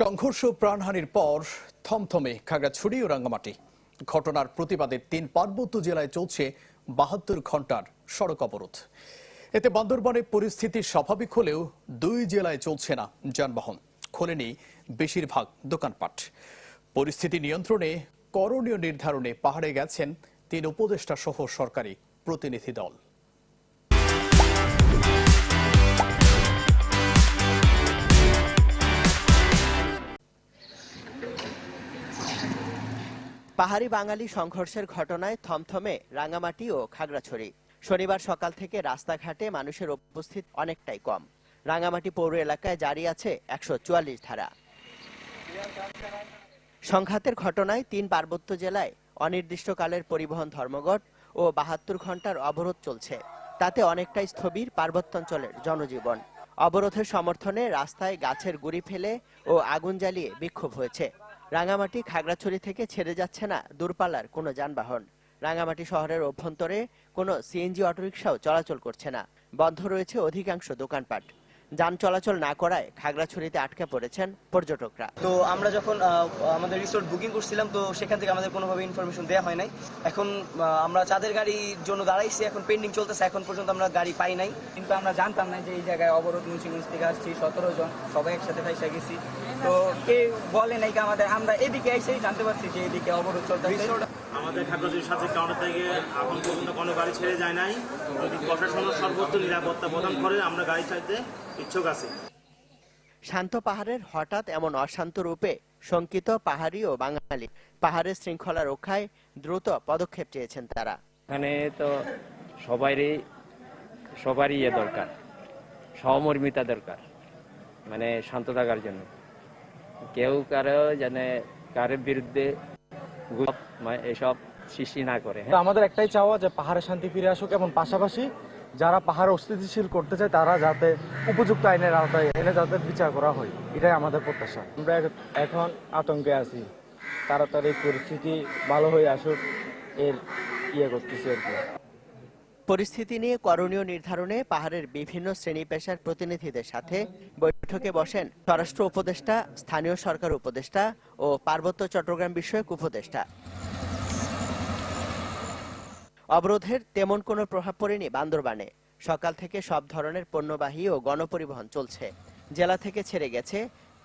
সংঘর্ষ প্রাণহানির পর থমথমে খাগড়াছড়ি ও রাঙ্গামাটি। ঘটনার প্রতিবাদে তিন পার্বত্য জেলায় চলছে বাহাত্তর ঘণ্টার সড়ক অবরোধ। এতে বান্দরবানে পরিস্থিতি স্বাভাবিক হলেও দুই জেলায় চলছে না যানবাহন। খোলেনি বেশিরভাগ দোকানপাট। পরিস্থিতি নিয়ন্ত্রণে করণীয় নির্ধারণে পাহাড়ে গেছেন তিন উপদেষ্টা সহ সরকারি প্রতিনিধি দল। পাহাড়ি বাঙালি সংঘর্ষের ঘটনায় থমথমে রাঙামাটি ও খাগড়াছড়ি। শনিবার সকাল থেকে রাস্তাঘাটে মানুষের উপস্থিত অনেকটাই কম। রাঙামাটি পৌর এলাকায় জারি আছে একশো চুয়াল্লিশ ধারা। সংঘাতের ঘটনায় তিন পার্বত্য জেলায় অনির্দিষ্টকালের পরিবহন ধর্মঘট ও বাহাত্তর ঘণ্টার অবরোধ চলছে। তাতে অনেকটাই স্থবির পার্বত্যাঞ্চলের জনজীবন। অবরোধের সমর্থনে রাস্তায় গাছের গুড়ি ফেলে ও আগুন জ্বালিয়ে বিক্ষোভ হয়েছে। রাঙামাটি খাগড়াছড়ি থেকে ছেড়ে যাচ্ছে না দূরপাল্লার কোনো যানবাহন। রাঙামাটি শহরের অভ্যন্তরে কোনো সিএনজি অটোরিকশাও চলাচল করছে না। বন্ধ রয়েছে অধিকাংশ দোকানপাট। যান চলাচল না করায় খাগড়াছড়িতে আটকে পড়েছেন পর্যটকরা। তো আমরা যখন আহ, আমাদের রিসোর্ট বুকিং করছিলাম তো সেখান থেকে আমাদের কোনোভাবে ইনফরমেশন দেওয়া হয় নাই। এখন আহ, আমরা চাঁদের গাড়ির জন্য দাঁড়াইছি এখন পেন্ডিং চলতেছে এখন পর্যন্ত আমরা গাড়ি পাই নাই। কিন্তু আমরা জানতাম না যে এই জায়গায় অবরোধ মুন্সিগঞ্জ থেকে আসছি সতেরো জন সবাই একসাথে ফাইসা গেছি। তো কে বলে নাই কি আমাদের? আমরা এদিকে এসেই জানতে পারছি যে এদিকে অবরোধ চলতেছে। আমাদের খাগড়াছড়ির সাথে কাউন্টার থেকে এখন পর্যন্ত কোনো গাড়ি ছেড়ে যায় নাই। যদি প্রশাসনের সর্বোচ্চ নিরাপত্তা প্রদান করে আমরা গাড়ি চাইতে ইচ্ছুক আছি। শান্ত পাহাড়ের হঠাৎ এমন অশান্ত রূপে শঙ্কিত পাহাড়ি ও বাঙালি পাহাড়ের শৃঙ্খলা রক্ষায় দ্রুত পদক্ষেপ চেয়েছেন তারা। এখানে তো সবারই সবারই ইয়ে দরকার সহমর্মিতা দরকার মানে শান্ত থাকার জন্য। কেউ কারও যেন কারের বিরুদ্ধে মানে এসব সৃষ্টি না করে হ্যাঁ? আমাদের একটাই চাওয়া যে পাহাড়ে শান্তি ফিরে আসুক এবং পাশাপাশি যারা পাহাড় অস্থিতিশীল করতে চায় তারা যাতে উপযুক্ত আইনের আওতায় এনে যাতে বিচার করা হয় এটাই আমাদের প্রত্যাশা। আমরা এখন আতঙ্কে আছি। তাড়াতাড়ি পরিস্থিতি ভালো হয়ে আসুক এর ইয়ে করতেছি আর কি। পরিস্থিতি নিয়ে করণীয় নির্ধারণে পাহাড়ের বিভিন্ন শ্রেণি পেশার প্রতিনিধিদের সাথে বৈঠকে বসেন স্বরাষ্ট্র উপদেষ্টা স্থানীয় সরকার উপদেষ্টা ও পার্বত্য চট্টগ্রাম বিষয়ক উপদেষ্টা। অবরোধের তেমন কোনো প্রভাব পড়েনি বান্দরবানে। সকাল থেকে সব ধরনের পণ্যবাহী ও গণপরিবহন চলছে। জেলা থেকে ছেড়ে গেছে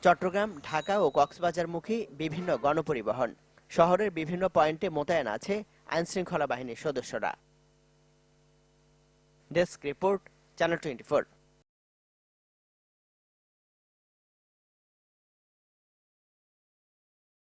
চট্টগ্রাম, ঢাকা ও কক্সবাজারমুখী বিভিন্ন গণপরিবহন। শহরের বিভিন্ন পয়েন্টে মোতায়েন আছে আইনশৃঙ্খলা বাহিনীর সদস্যরা। Desk report, channel twenty